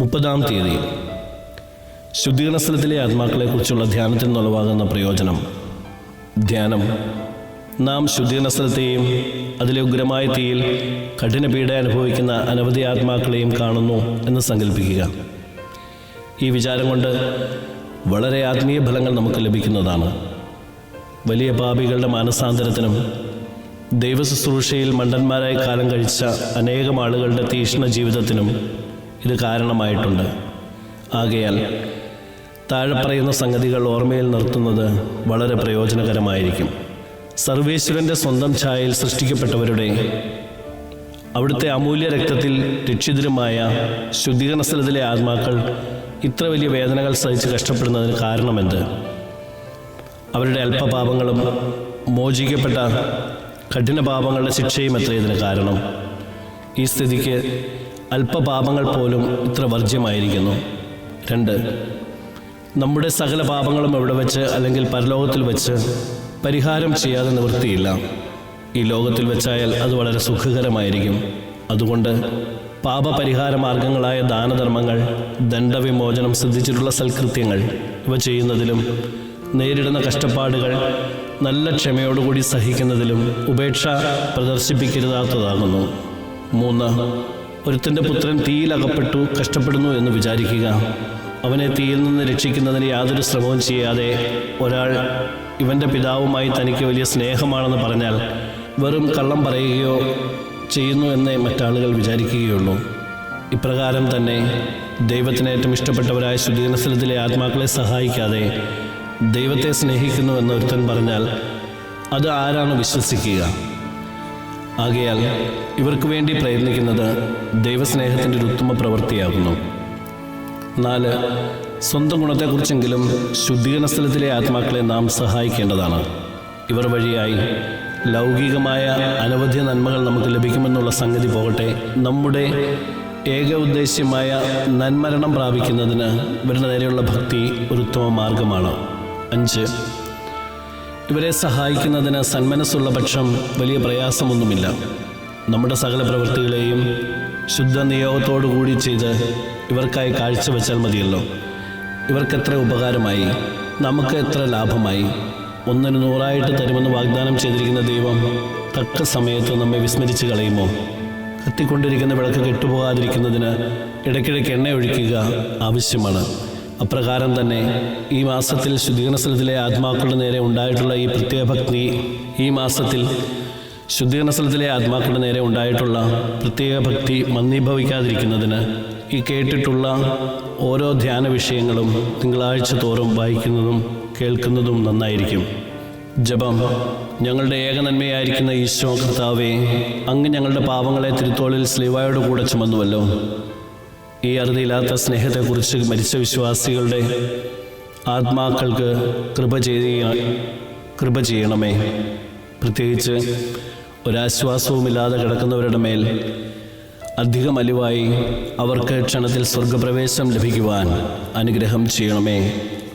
മുപ്പതാം തീയതി. ശുദ്ധീകരണ സ്ഥലത്തിലെ ആത്മാക്കളെക്കുറിച്ചുള്ള ധ്യാനത്തിൽ നിന്നുളവാകുന്ന പ്രയോജനം. ധ്യാനം. നാം ശുദ്ധീകരണ സ്ഥലത്തെയും അതിലെ ഉഗ്രമായ തീയിൽ കഠിന പീഡ അനുഭവിക്കുന്ന അനവധി ആത്മാക്കളെയും കാണുന്നു എന്ന് സങ്കല്പിക്കുക ഈ വിചാരം കൊണ്ട് വളരെ ആത്മീയ ഫലങ്ങൾ നമുക്ക് ലഭിക്കുന്നതാണ്. വലിയ പാപികളുടെ മാനസാന്തരത്തിനും ദൈവശുശ്രൂഷയിൽ മണ്ടന്മാരായി കാലം കഴിച്ച അനേകം ആളുകളുടെ തീക്ഷ്ണ ജീവിതത്തിനും ഇത് കാരണമായിട്ടുണ്ട്. ആകയാൽ താഴെ പറയുന്ന സംഗതികൾ ഓർമ്മയിൽ നിർത്തുന്നത് വളരെ പ്രയോജനകരമായിരിക്കും. സർവേശ്വരന്റെ സ്വന്തം ഛായയിൽ സൃഷ്ടിക്കപ്പെട്ടവരുടെ അവിടുത്തെ അമൂല്യ രക്തത്തിൽ രക്ഷിതരുമായ ശുദ്ധീകരണ സ്ഥലത്തിലെ ആത്മാക്കൾ ഇത്ര വലിയ വേദനകൾ സഹിച്ച് കഷ്ടപ്പെടുന്നതിന് കാരണമെന്ത്? അവരുടെ അല്പപാപങ്ങളും മോചിക്കപ്പെട്ട കഠിനപാപങ്ങളുടെ ശിക്ഷയും എത്ര ഇതിന് കാരണം. ഈ സ്ഥിതിക്ക് അല്പപാപങ്ങൾ പോലും ഇത്ര വർജ്യമായിരിക്കുന്നു. രണ്ട് നമ്മുടെ സകല പാപങ്ങളും എവിടെ വെച്ച് അല്ലെങ്കിൽ പരലോകത്തിൽ വെച്ച് പരിഹാരം ചെയ്യാതെ നിവൃത്തിയില്ല. ഈ ലോകത്തിൽ വെച്ചായാൽ അത് വളരെ സുഖകരമായിരിക്കും. അതുകൊണ്ട് പാപപരിഹാര മാർഗങ്ങളായ ദാനധർമ്മങ്ങൾ ദണ്ഡവിമോചനം സിദ്ധിച്ചിട്ടുള്ള സൽകൃത്യങ്ങൾ ഇവ ചെയ്യുന്നതിലും നേരിടുന്ന കഷ്ടപ്പാടുകൾ നല്ല ക്ഷമയോടുകൂടി സഹിക്കുന്നതിലും ഉപേക്ഷ പ്രദർശിപ്പിക്കരുതാത്തതാകുന്നു. മൂന്ന് ഒരുത്തന്റെ പുത്രൻ തീയിലകപ്പെട്ടു കഷ്ടപ്പെടുന്നു എന്ന് വിചാരിക്കുക. അവനെ തീയിൽ നിന്ന് രക്ഷിക്കുന്നതിന് യാതൊരു ശ്രമവും ചെയ്യാതെ ഒരാൾ ഇവന്റെ പിതാവുമായി തനിക്ക് വലിയ സ്നേഹമാണെന്ന് പറഞ്ഞാൽ വെറും കള്ളം പറയുകയോ ചെയ്യുന്നു എന്നേ മറ്റാളുകൾ വിചാരിക്കുകയുള്ളൂ. ഇപ്രകാരം തന്നെ ദൈവത്തിന് ഏറ്റവും ഇഷ്ടപ്പെട്ടവരായ ശുദ്ധീകരണസ്ഥലത്തിലെ ആത്മാക്കളെ സഹായിക്കാതെ ദൈവത്തെ സ്നേഹിക്കുന്നു എന്ന് ഒരുത്തൻ പറഞ്ഞാൽ അത് ആരാണ് വിശ്വസിക്കുക? ആകയാൽ ഇവർക്ക് വേണ്ടി പ്രയത്നിക്കുന്നത് ദൈവസ്നേഹത്തിന്റെ ഒരു ഉത്തമ പ്രവൃത്തിയാകുന്നു. നാല് സ്വന്തം ഗുണത്തെക്കുറിച്ചെങ്കിലും ശുദ്ധീകരണ സ്ഥലത്തിലെ ആത്മാക്കളെ നാം സഹായിക്കേണ്ടതാണ്. ഇവർ വഴിയായി ലൗകികമായ അനവധി നന്മകൾ നമുക്ക് ലഭിക്കുമെന്നുള്ള സംഗതി പോകട്ടെ. നമ്മുടെ ഏക ഉദ്ദേശ്യമായ നന്മരണം പ്രാപിക്കുന്നതിന് ഇവരുടെ നേരെയുള്ള ഭക്തി ഒരു ഉത്തമ മാർഗമാണ്. അഞ്ച് ഇവരെ സഹായിക്കുന്നതിന് സന്മനസ്സുള്ള പക്ഷം വലിയ പ്രയാസമൊന്നുമില്ല. നമ്മുടെ സകല പ്രവൃത്തികളെയും ശുദ്ധ നിയോഗത്തോടു കൂടി ചെയ്ത് ഇവർക്കായി കാഴ്ചവെച്ചാൽ മതിയല്ലോ. ഇവർക്കെത്ര ഉപകാരമായി നമുക്ക് എത്ര ലാഭമായി ഒന്നിന് നൂറായിട്ട് തരുമെന്ന് വാഗ്ദാനം ചെയ്തിരിക്കുന്ന ദൈവം തക്ക സമയത്ത് നമ്മെ വിസ്മരിച്ച് കളയുമോ? കത്തിക്കൊണ്ടിരിക്കുന്ന വിളക്ക് കെട്ടുപോകാതിരിക്കുന്നതിന് ഇടയ്ക്കിടയ്ക്ക് എണ്ണ ഒഴിക്കുക ആവശ്യമാണ്. അപ്രകാരം തന്നെ ഈ മാസത്തിൽ ശുദ്ധീകരണ സ്ഥലത്തിലെ ആത്മാക്കളുടെ നേരെ ഉണ്ടായിട്ടുള്ള ഈ പ്രത്യേക ഭക്തി ഈ മാസത്തിൽ ശുദ്ധീകരണ സ്ഥലത്തിലെ ആത്മാക്കളുടെ നേരെ ഉണ്ടായിട്ടുള്ള പ്രത്യേക ഭക്തി മന്ദീഭവിക്കാതിരിക്കുന്നതിന് ഈ കേട്ടിട്ടുള്ള ഓരോ ധ്യാന വിഷയങ്ങളും തിങ്കളാഴ്ച തോറും വായിക്കുന്നതും കേൾക്കുന്നതും നന്നായിരിക്കും. ജപം ഞങ്ങളുടെ ഏകനന്മയായിരിക്കുന്ന ഈശോ കർത്താവേ അങ്ങ് ഞങ്ങളുടെ പാപങ്ങളെ തിരുത്തോളിൽ സ്ലീവായോട് കൂടെ ചുമന്നുവല്ലോ. ഈ അറുതിയില്ലാത്ത സ്നേഹത്തെക്കുറിച്ച് മരിച്ച വിശ്വാസികളുടെ ആത്മാക്കൾക്ക് കൃപ ചെയ്യ കൃപ ചെയ്യണമേ. പ്രത്യേകിച്ച് ഒരാശ്വാസവുമില്ലാതെ കിടക്കുന്നവരുടെ മേൽ അധികം അലിവായി അവർക്ക് ക്ഷണത്തിൽ സ്വർഗപ്രവേശം ലഭിക്കുവാൻ അനുഗ്രഹം ചെയ്യണമേ.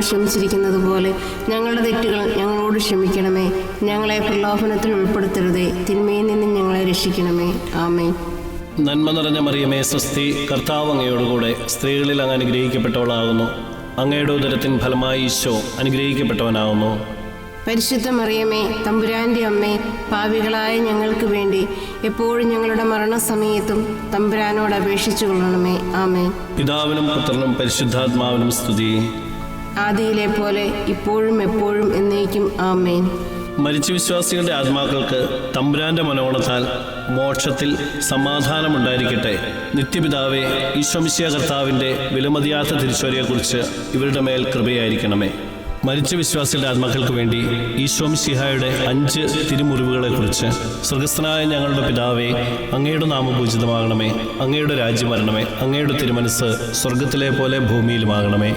ഞങ്ങൾ ക്ഷമിച്ചിരിക്കുന്നത് പോലെ ഞങ്ങളുടെ തെറ്റുകൾ ഞങ്ങളോട് ക്ഷമിക്കണമേ. ഞങ്ങളെ പ്രലോഭനത്തിൽ ഉൾപ്പെടുത്തരുതേ. തിന്മയിൽ നിന്നും ഞങ്ങളെ രക്ഷിക്കണമേ. ആമേ നന്മ നിറഞ്ഞ മറിയമേ സ്വസ്തി കർത്താവ് അങ്ങയോടുകൂടെ സ്ത്രീകളിൽ അങ്ങ് അനുഗ്രഹിക്കപ്പെട്ടവളാകുന്നു. അങ്ങയുടെ ഉദരത്തിൻ ഫലമായി ഈശോ അനുഗ്രഹിക്കപ്പെട്ടവനാകുന്നു. പരിശുദ്ധ മറിയമേ തമ്പുരാന്റെ അമ്മേ പാവികളായ ഞങ്ങൾക്ക് വേണ്ടി എപ്പോഴും ഞങ്ങളുടെ മരണസമയത്തും തമ്പുരാനോട് അപേക്ഷിച്ചു കൊള്ളണമേ ആമേ പിതാവിനും പുത്രനും പരിശുദ്ധാത്മാവിനും സ്തുതി. ആദിയിലെ പോലെ ഇപ്പോഴും എപ്പോഴും എന്നേക്കും ആമേൻ. മരിച്ച വിശ്വാസികളുടെ ആത്മാക്കൾക്ക് തമ്പുരാന്റെ മനോണത്താൽ മോക്ഷത്തിൽ സമാധാനമുണ്ടായിരിക്കട്ടെ. നിത്യപിതാവെ ഈശ്വമിശിയ കർത്താവിന്റെ വിലമതിയാത്ത തിരിച്ചുവരെയെക്കുറിച്ച് ഇവരുടെ മേൽ കൃപയായിരിക്കണമേ. മരിച്ച വിശ്വാസികളുടെ ആത്മാക്കൾക്ക് വേണ്ടി ഈശ്വമിശിഹായുടെ അഞ്ച് തിരുമുറിവുകളെക്കുറിച്ച് സ്വർഗസ്ഥനായ ഞങ്ങളുടെ പിതാവേ അങ്ങയുടെ നാമപൂജിതമാകണമേ അങ്ങയുടെ രാജ്യം വരണമേ. അങ്ങയുടെ തിരുമനസ് സ്വർഗത്തിലെ പോലെ ഭൂമിയിലുമാകണമേ.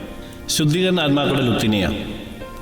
ശുദ്ധീകരണ ആത്മാക്കളുടെ ലുത്തിനിയ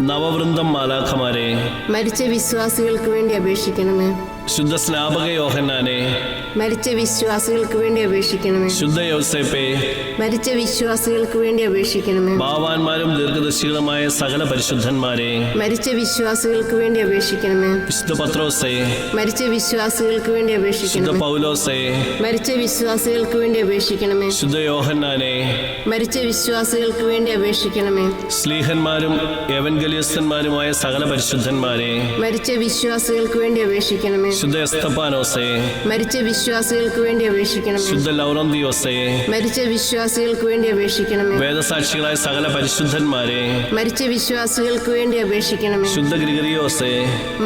നവവൃന്ദം മാലാഖമാരെ. മരിച്ച വിശ്വാസികൾക്ക് വേണ്ടി അപേക്ഷിക്കണമേ. ശുദ്ധ സ്നാപക യോഹന്നാനെ മരിച്ച വിശ്വാസികൾക്ക് വേണ്ടി അപേക്ഷിക്കണമേ. ശുദ്ധ യോസേപ്പെ. മരിച്ച വിശ്വാസികൾക്ക് വേണ്ടി അപേക്ഷിക്കണമേ. ഭാവാന്മാരും ദീർഘദർശികളുമായ സകല പരിശുദ്ധന്മാരെ. മരിച്ച വിശ്വാസികൾക്ക് വേണ്ടി അപേക്ഷിക്കണമേ. വിശുദ്ധ പത്രോസെ. മരിച്ച വിശ്വാസികൾക്ക് വേണ്ടി ശുദ്ധ അപേക്ഷിക്കണമേ പൗലോസെ. മരിച്ച വിശ്വാസികൾക്ക് വേണ്ടി അപേക്ഷിക്കണമേ. ശുദ്ധ യോഹന്നാനെ. മരിച്ച വിശ്വാസികൾക്ക് വേണ്ടി അപേക്ഷിക്കണമേ. സ്ലീഹന്മാരും എവൻഗലിയസ്തന്മാരുമായ സകല പരിശുദ്ധന്മാരെ. മരിച്ച വിശ്വാസികൾക്ക് വേണ്ടി അപേക്ഷിക്കണമേ. ശുദ്ധ എസ്തപ്പാനോസെ മരിച്ച വിശ്വാസികൾക്ക് വേണ്ടി അപേക്ഷിക്കണമേ. ശുദ്ധ ലൗറന്തിയോസെ മരിച്ച വിശ്വാസികൾക്ക് വേണ്ടി അപേക്ഷിക്കണമേ. വേദസാക്ഷികളായ സകല പരിശുദ്ധന്മാരെ മരിച്ച വിശ്വാസികൾക്ക് വേണ്ടി അപേക്ഷിക്കണമേ. ശുദ്ധ ഗ്രിഗറിയോസേ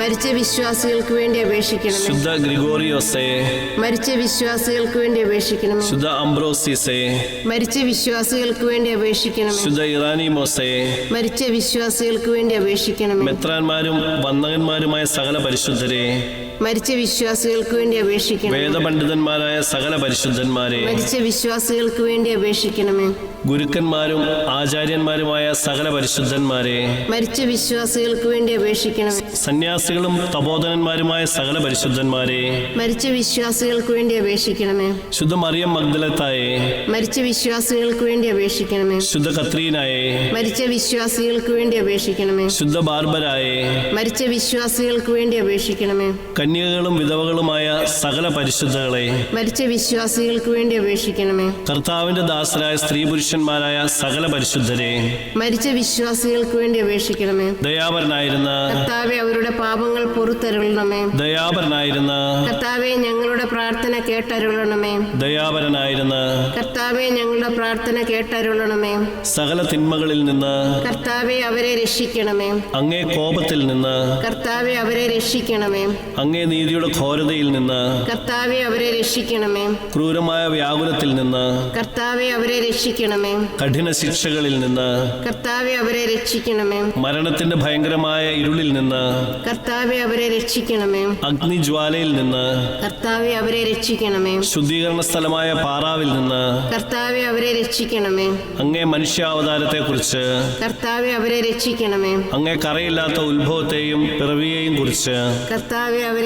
മരിച്ച വിശ്വാസികൾക്ക് വേണ്ടി അപേക്ഷിക്കണമേ. ശുദ്ധ ഗ്രിഗോറിയോസേ മരിച്ച വിശ്വാസികൾക്ക് വേണ്ടി അപേക്ഷിക്കണമേ. ശുദ്ധ അംബ്രോസിസേ മരിച്ച വിശ്വാസികൾക്ക് വേണ്ടി അപേക്ഷിക്കണമേ. ശുദ്ധ ഇറാനിമോസെ മരിച്ച വിശ്വാസികൾക്ക് വേണ്ടി അപേക്ഷിക്കണമേ. മെത്രാന്മാരും വന്ദകന്മാരുമായ സകല പരിശുദ്ധരെ മരിച്ച വിശ്വാസികൾക്ക് വേണ്ടി അപേക്ഷിക്കണം വേദപണ്ഡിതന്മാരായ സകല പരിശുദ്ധന്മാരെ മരിച്ച വിശ്വാസികൾക്ക് വേണ്ടി അപേക്ഷിക്കണമേ. ഗുരുക്കന്മാരും ആചാര്യന്മാരുമായ സകല പരിശുദ്ധന്മാരെ മരിച്ച വിശ്വാസികൾക്ക് വേണ്ടി അപേക്ഷിക്കണം സന്യാസികളും തപോധനന്മാരുമായ സകല പരിശുദ്ധന്മാരെ മരിച്ച വിശ്വാസികൾക്ക് വേണ്ടി അപേക്ഷിക്കണമേ. ശുദ്ധ മറിയം മഗ്ദലത്തായെ മരിച്ച വിശ്വാസികൾക്ക് വേണ്ടി അപേക്ഷിക്കണമേ. ശുദ്ധ കത്രീനായെ മരിച്ച വിശ്വാസികൾക്ക് വേണ്ടി അപേക്ഷിക്കണമേ. ശുദ്ധ ബാർബരായെ മരിച്ച വിശ്വാസികൾക്ക് വേണ്ടി അപേക്ഷിക്കണമേ. കന്യകകളും വിധവകളുമായ സകല പരിശുദ്ധകളെ മരിച്ച വിശ്വാസികൾക്ക് വേണ്ടി അപേക്ഷിക്കണമേ. കർത്താവിന്റെ ദാസരായ സ്ത്രീ പുരുഷന്മാരായ സകല പരിശുദ്ധരെ മരിച്ച വിശ്വാസികൾക്ക് വേണ്ടി അപേക്ഷിക്കണമേ. ദയാപരനായിരുന്ന കർത്താവെ അവരുടെ പാപങ്ങൾ പുറത്തരുളണമേ. ദയാപരനായിരുന്ന കർത്താവെ ഞങ്ങളുടെ പ്രാർത്ഥന കേട്ടരുളണമേ. ദയാപരനായിരുന്ന കർത്താവെ ഞങ്ങളുടെ പ്രാർത്ഥന കേട്ടരുളണമേ. സകല തിന്മകളിൽ നിന്ന് കർത്താവെ അവരെ രക്ഷിക്കണമേ. അങ്ങേ കോപത്തിൽ നിന്ന് കർത്താവെ അവരെ രക്ഷിക്കണമേ. അങ്ങേ നീതിയുടെ ഘോരതയിൽ നിന്ന് കർത്താവെ അവരെ രക്ഷിക്കണമേ. ക്രൂരമായ വ്യാകുലത്തിൽ നിന്ന് കർത്താവെ അവരെ രക്ഷിക്കണമേ. കഠിന ശിക്ഷകളിൽ നിന്ന് കർത്താവെ അവരെ രക്ഷിക്കണമേ. മരണത്തിന്റെ ഭയങ്കരമായ ഇരുളിൽ നിന്ന് കർത്താവെ അവരെ രക്ഷിക്കണമേ. അഗ്നിജ്വാലയിൽ നിന്ന് കർത്താവെ അവരെ രക്ഷിക്കണമേ. ശുദ്ധീകരണ സ്ഥലമായ പാറാവിൽ നിന്ന് കർത്താവെ അവരെ രക്ഷിക്കണമേ. അങ്ങേ മനുഷ്യാവതാരത്തെക്കുറിച്ച് കർത്താവെ അവരെ രക്ഷിക്കണമേ. അങ്ങേ കറയില്ലാത്ത ഉത്ഭവത്തെയും പിറവിയെയും കുറിച്ച് കർത്താവെ അവരെ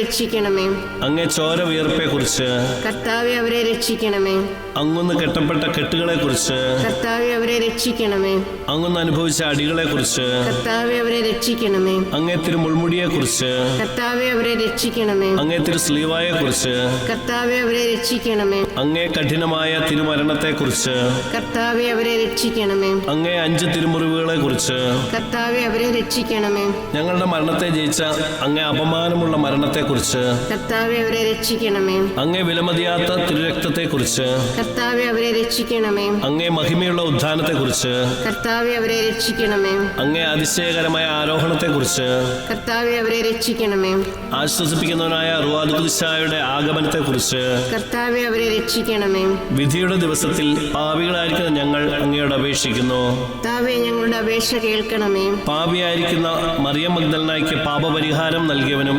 രക്ഷിക്കണമേ. അങ്ങേ ചോര വിയർപ്പെക്കുറിച്ച് കർത്താവെ അവരെ രക്ഷിക്കണമേ. അങ്ങൊന്ന് കെട്ടപ്പെട്ട കെട്ടുകളെ കുറിച്ച് കർത്താവെ അവരെ രക്ഷിക്കണമേ. അങ്ങൊന്ന് അനുഭവിച്ച അടികളെ കുറിച്ച് കർത്താവെ അവരെ രക്ഷിക്കണമേ. അങ്ങേ തിരു മുൾമുടിയെക്കുറിച്ച് കർത്താവെ അവരെ രക്ഷിക്കണമേ. അങ്ങേ തിരു സ്ലീവായെക്കുറിച്ച് കർത്താവെ അവരെ രക്ഷിക്കണമേ. അങ്ങേ കഠിനമായ തിരുമരണത്തെ കുറിച്ച് കർത്താവെ അവരെ രക്ഷിക്കണമേ. അങ്ങേ അഞ്ച് തിരുമുറിവുകളെ കുറിച്ച് കർത്താവെ അവരെ രക്ഷിക്കണമേ. ഞങ്ങളുടെ മരണത്തെ ജയിച്ച അങ്ങേ അപമാനമുള്ള കർത്താവെ അവരെ രക്ഷിക്കണമേ. അങ്ങേ വിലമതിയാത്ത തിരുരക്തത്തെക്കുറിച്ച് കർത്താവെ അവരെ രക്ഷിക്കണമേ. അങ്ങേ മഹിമയുള്ള ഉദ്ധാനത്തെക്കുറിച്ച് കർത്താവെ അവരെ രക്ഷിക്കണമേ. അങ്ങേ അതിശയകരമായ ആരോഹണത്തെക്കുറിച്ച് കർത്താവെ അവരെ രക്ഷിക്കണമേ. ആശ്വസിപ്പിക്കുന്നവനായ റുവാദുദിശായുടെ ആഗമനത്തെക്കുറിച്ച് കർത്താവെ അവരെ രക്ഷിക്കണമേ. വിധിയുടെ ദിവസത്തിൽ പാപികളായിരിക്കുന്ന ഞങ്ങൾ അങ്ങയോട് അപേക്ഷിക്കുന്നു. കർത്താവെ ഞങ്ങളുടെ അപേക്ഷ കേൾക്കണമേ. പാപിയായിരിക്കുന്ന മറിയം മഗ്ദലനായ്ക്ക് പാപപരിഹാരം നൽകിയവനും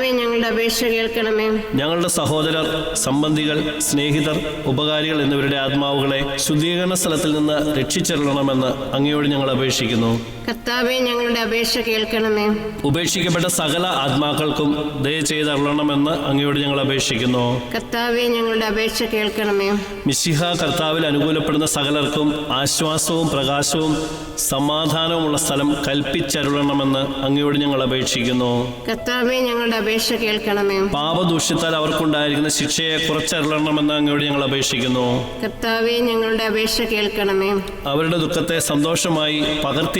ഞങ്ങളുടെ അപേക്ഷ കേൾക്കണമേ. ഞങ്ങളുടെ സഹോദരർ സംബന്ധികൾ സ്നേഹിതർ ഉപകാരികൾ എന്നിവരുടെ ആത്മാവുകളെ ശുദ്ധീകരണ സ്ഥലത്തിൽ നിന്ന് രക്ഷിച്ചെല്ലണമെന്ന് അങ്ങയോട് ഞങ്ങൾ അപേക്ഷിക്കുന്നു. കർത്താവെ ഞങ്ങളുടെ അപേക്ഷ കേൾക്കണമേ. ഉപേക്ഷിക്കപ്പെട്ട സകല ആത്മാക്കൾക്കും ദയ ചെയ്തള്ളണമെന്ന് അങ്ങയോട് ഞങ്ങൾ അപേക്ഷിക്കുന്നു. കർത്താവെ ഞങ്ങളുടെ അപേക്ഷ കേൾക്കണമേ. മിശിഹ കർത്താവിൽ അനുകൂലപ്പെടുന്ന സകലർക്കും ആശ്വാസവും പ്രകാശവും സമാധാനവുമുള്ള സ്ഥലം കൽപ്പിച്ചരുളണമെന്ന് അങ്ങയോട് ഞങ്ങൾ അപേക്ഷിക്കുന്നു. കർത്താവെ ഞങ്ങളുടെ അപേക്ഷ കേൾക്കണമേ. പാപദൂഷ്യത്താൽ അവർക്കുണ്ടായിരിക്കുന്ന ശിക്ഷയെ കുറച്ചരുളണമെന്ന് അങ്ങയോട് ഞങ്ങൾ അപേക്ഷിക്കുന്നു. കർത്താവെ ഞങ്ങളുടെ അപേക്ഷ കേൾക്കണമേ. അവരുടെ ദുഃഖത്തെ സന്തോഷമായി പകർത്തി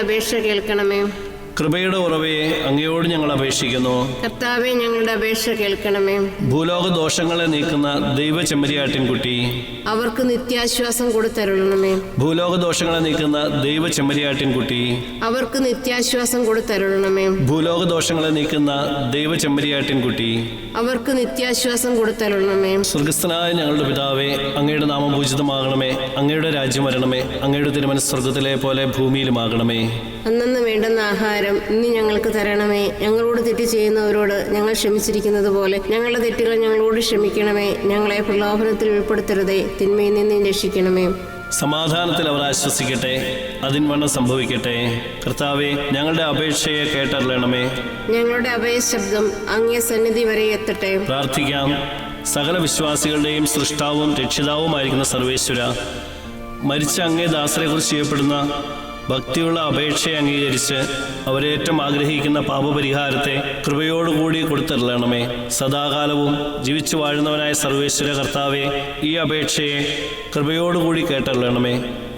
അപേക്ഷ കേൾക്കണമേ. കൃപയുടെ ഉറവയെ അങ്ങയോട് ഞങ്ങൾ അപേക്ഷിക്കുന്നു. കർത്താവെ ഞങ്ങളുടെ അപേക്ഷ കേൾക്കണമേ. ഭൂലോക ദോഷങ്ങളെ നീക്കുന്ന ദൈവ ചെമ്മരിയാട്ടിൻകുട്ടി അവർക്ക് നിത്യാശ്വാസം കൊടുത്തരുളണമേ ഭൂലോക ദോഷങ്ങളെ നീക്കുന്ന ദൈവ ചെമ്മരിയാട്ടിൻകുട്ടി അവർക്ക് നിത്യാശ്വാസം കൊടുത്തരുളണമേ ഭൂലോക ദോഷങ്ങളെ നീക്കുന്ന ദൈവ ചെമ്മരിയാട്ടിൻകുട്ടി അവർക്ക് നിത്യാശ്വാസം കൊടുത്തരുളണമേ സ്വർഗസ്ഥനായ ഞങ്ങളുടെ പിതാവേ അങ്ങയുടെ നാമം പൂജിതമാകണമേ. അങ്ങയുടെ രാജ്യം വരണമേ. അങ്ങയുടെ തിരുമനസ് സ്വർഗത്തിലെ പോലെ ഭൂമിയിലുമാകണമേ. അന്നു വേണ്ടുന്ന ആഹാരം ഇന്ന് ഞങ്ങൾക്ക് തരണമേ. ഞങ്ങളോട് തെറ്റ് ചെയ്യുന്നവരോട് ഞങ്ങൾ ക്ഷമിച്ചിരിക്കുന്നത് പോലെ ഞങ്ങളുടെ തെറ്റുകൾ ഞങ്ങളോട് ക്ഷമിക്കണമേ. ഞങ്ങളെ പ്രലോഭനത്തിൽ ഉൾപ്പെടുത്തരുതേ. തിന്മയിൽ നിന്ന് രക്ഷിക്കണമേ. സമാധാനത്തിൽ അവർ ആശ്വസിക്കട്ടെ. അതിൻവണ്ണം സംഭവിക്കട്ടെ. കർത്താവെ ഞങ്ങളുടെ അപേക്ഷയെ കേട്ടറിയണമേ. ഞങ്ങളുടെ അഭയ ശബ്ദം അങ്ങേ സന്നിധി വരെ എത്തട്ടെ. പ്രാർത്ഥിക്കാം. സകല വിശ്വാസികളുടെയും സൃഷ്ടാവും രക്ഷിതാവുമായിരിക്കുന്ന സർവേശ്വര മരിച്ച അങ്ങേ ദാസരെക്കുറിച്ച് ചെയ്യപ്പെടുന്ന ഭക്തിയുള്ള അപേക്ഷയെ അംഗീകരിച്ച് അവരേറ്റം ആഗ്രഹിക്കുന്ന പാപപരിഹാരത്തെ കൃപയോടുകൂടി കൊടുത്തരളണമേ സദാകാലവും ജീവിച്ചു വാഴുന്നവനായ സർവേശ്വര കർത്താവെ ഈ അപേക്ഷയെ കൃപയോടുകൂടി കേട്ടറിയണമേ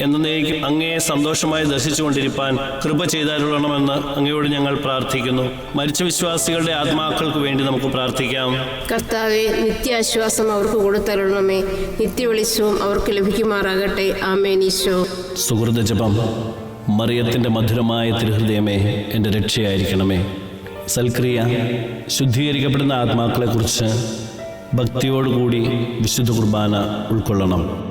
എന്നേക്കും അങ്ങയെ സന്തോഷമായി ദർശിച്ചുകൊണ്ടിരിപ്പാൻ കൃപ ചെയ്താരുള്ളണമെന്ന് അങ്ങയോട് ഞങ്ങൾ പ്രാർത്ഥിക്കുന്നു. മരിച്ച വിശ്വാസികളുടെ ആത്മാക്കൾക്ക് വേണ്ടി നമുക്ക് പ്രാർത്ഥിക്കാം. കർത്താവെ നിത്യാശ്വാസം അവർക്ക് കൊടുത്തരുളണമേ നിത്യവെളിച്ചവും അവർക്ക് ലഭിക്കുമാറാകട്ടെ. ആമേനീശോ ഈശോ. സുഹൃത ജപം മറിയത്തിന്റെ മധുരമായ തിരുഹൃദയമേ എന്റെ രക്ഷയായിരിക്കണമേ. സൽക്രിയ ശുദ്ധീകരിക്കപ്പെടുന്ന ആത്മാക്കളെക്കുറിച്ച് ഭക്തിയോടുകൂടി വിശുദ്ധ കുർബാന ഉൾക്കൊള്ളണം.